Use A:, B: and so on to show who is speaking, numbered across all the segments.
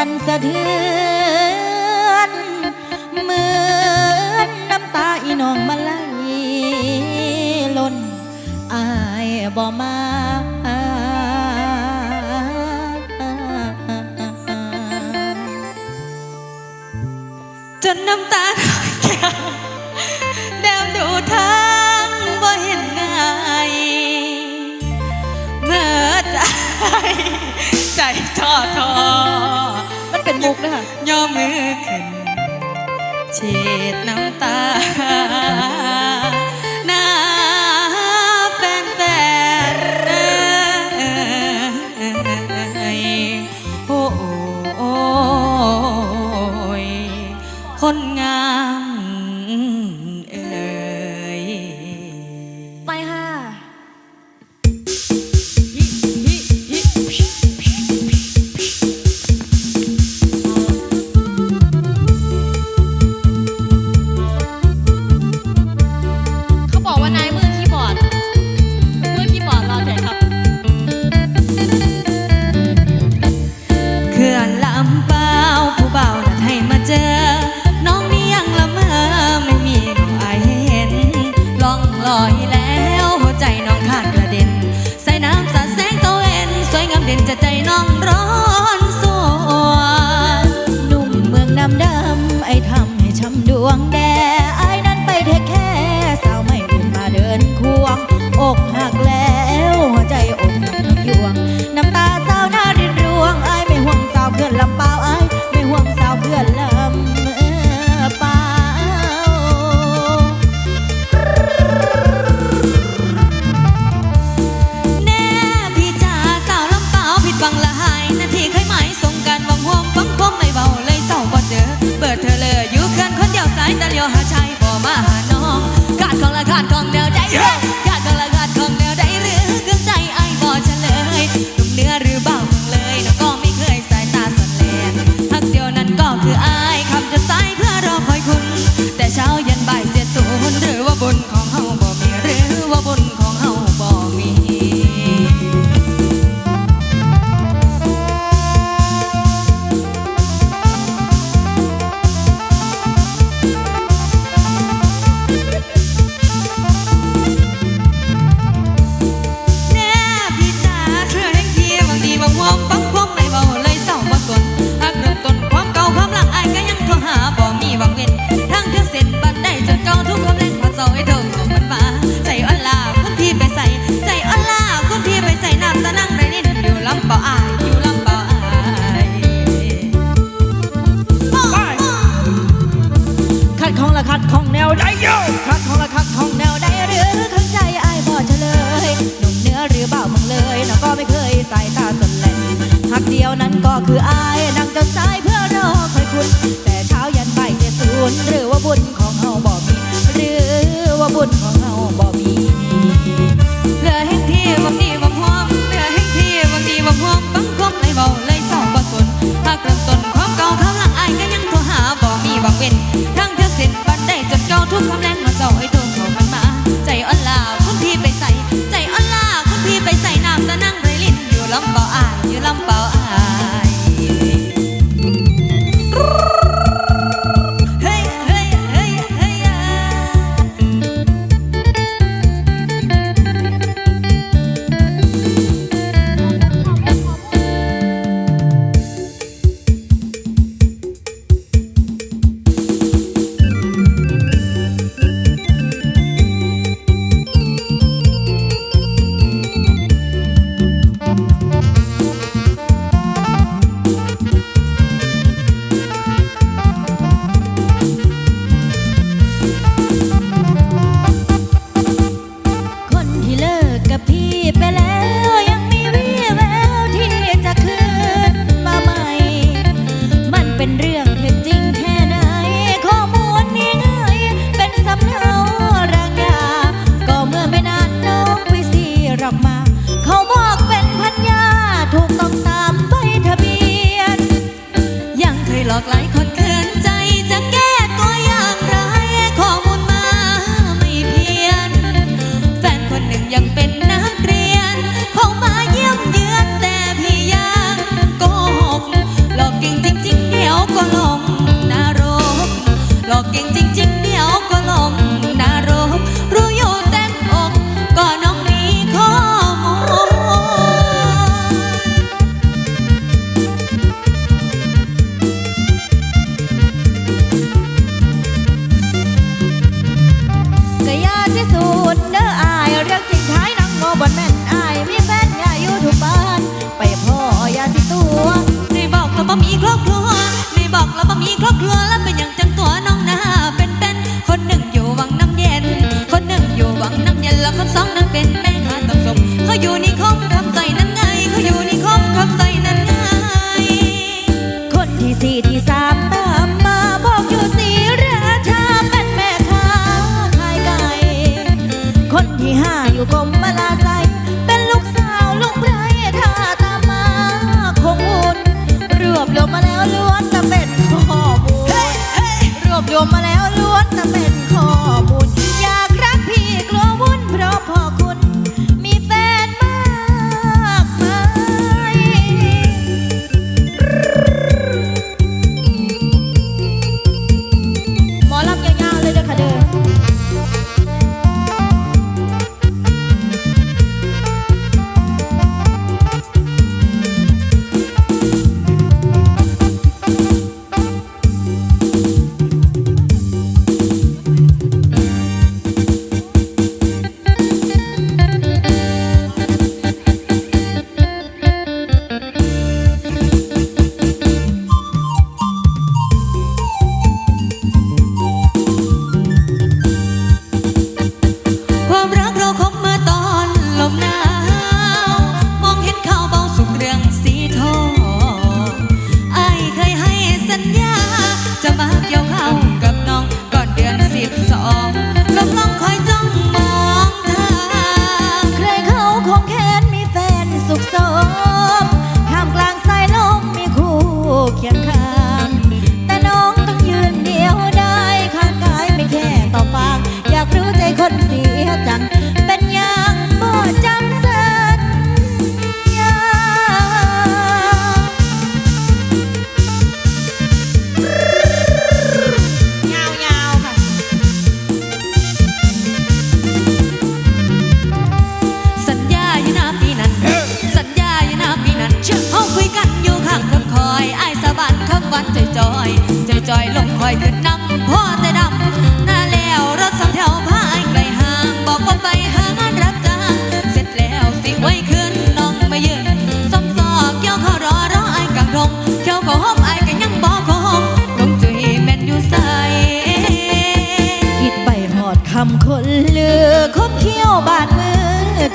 A: สั่นสะเทือนเหมือนน้ำตาอีน้องมาไหลล้นอายบ่มา
B: จนน้ำตาแกวแดวดูทางบ่เห็นง่ายเมื่อใจ ใจท้อท้อ
A: มุกน่ะ
B: ย่อมือขึ้นเช็ดน้ำตา
C: ว่าบุ
B: ญของเฮาบ่มีหรือว่าบุญของเฮาบ่มี como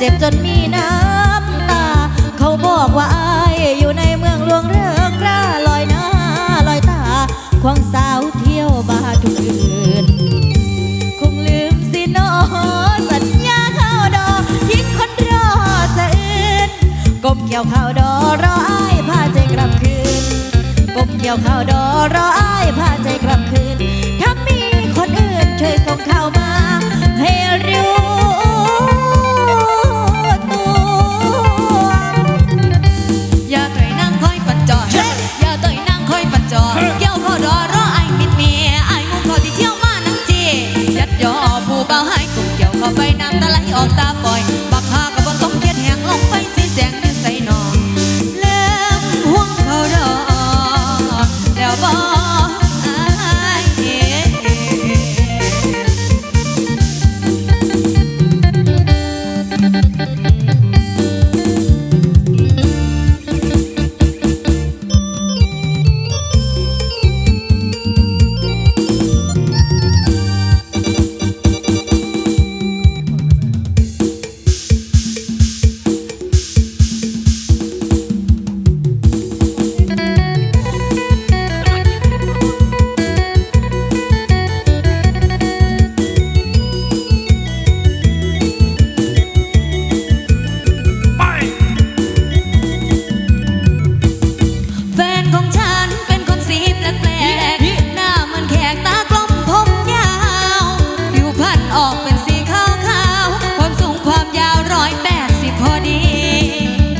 B: จ็บจนมีน้ำตา เขา
A: บอกว่าอายอ
B: ยู่ในเมืองหลวงเรื่องร่าลอย
A: หน้าลอยตา ควงสาวเที่ยวบาร์ทุกคืนคงลืมสิโนสัญญาข้าวดอทิ้งคนรอสะอื่นกบเกี่ยวข้าวดอรออายพาใจกลับคืนกบเกี่ยวข้าวดอรออายพาใจกลับคืนถ้ามีคนอื่นช่วยส่งข้าวมา
B: On that point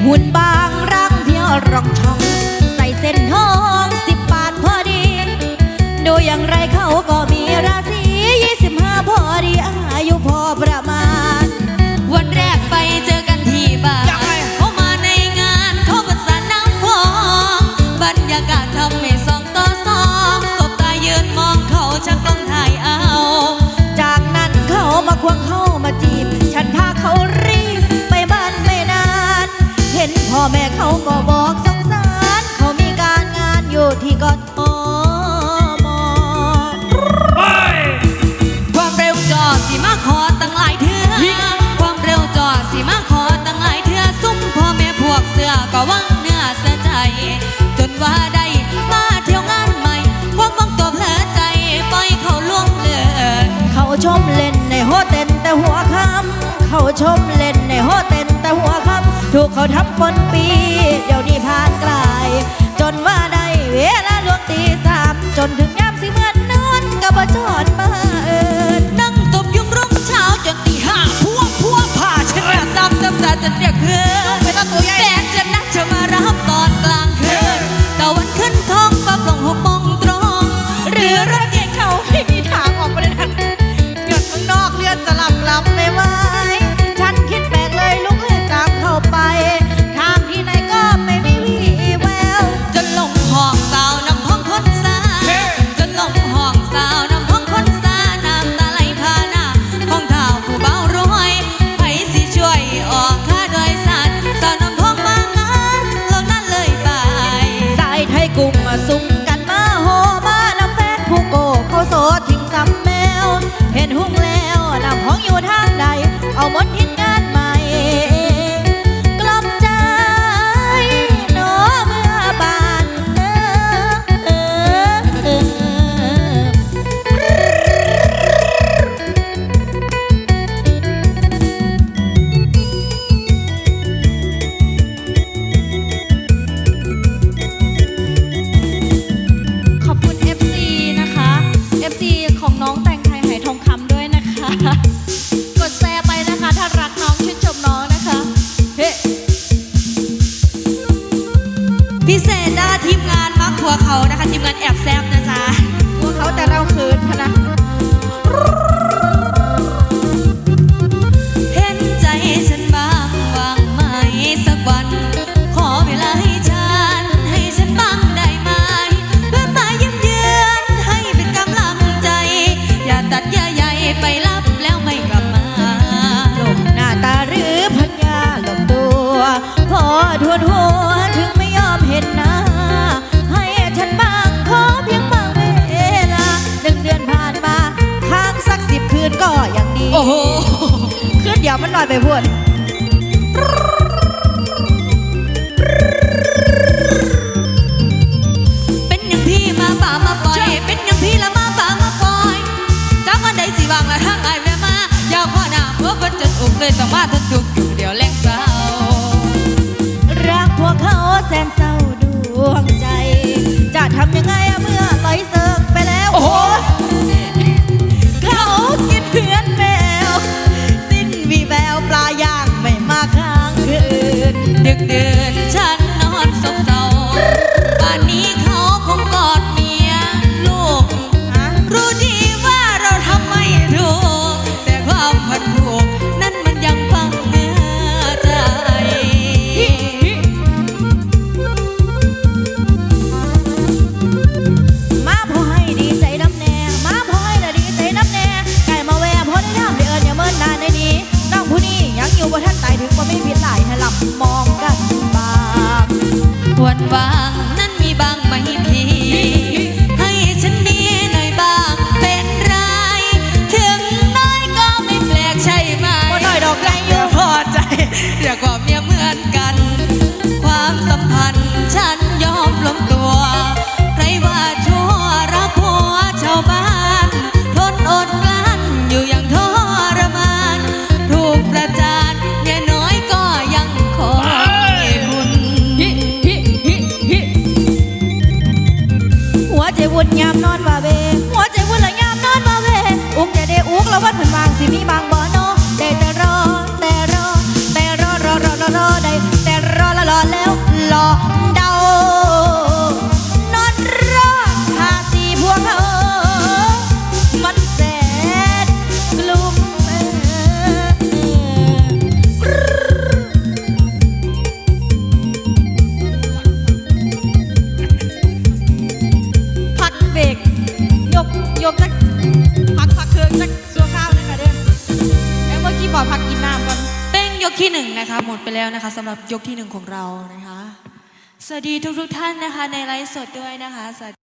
B: หุ่นบ้า็นพ่อแม่เขาก็บอก
A: สงสาร เขามีการงานอยู่ที่ก
B: อด
A: ถูกเขาทำบนปี เดี๋ยวนี้ผ่านไกล จนว่าได้เวลา
B: พิเศษนาทีมงา
A: นมักขัว
B: เขา
A: นะ
C: คะ ทีมงา
B: นแอบแซมนะจ๊ะ
A: ขัวเขาแต่เราคืน
B: พนะ ไป
A: พู
B: ด ควฟ้า
A: นะ
B: คะ
A: สำ
B: หรับยกที่หนึ่งของเรานะคะ สวัสดีทุกทุกท่านนะคะ ในไลฟ์สดด้วยนะคะสวัสดี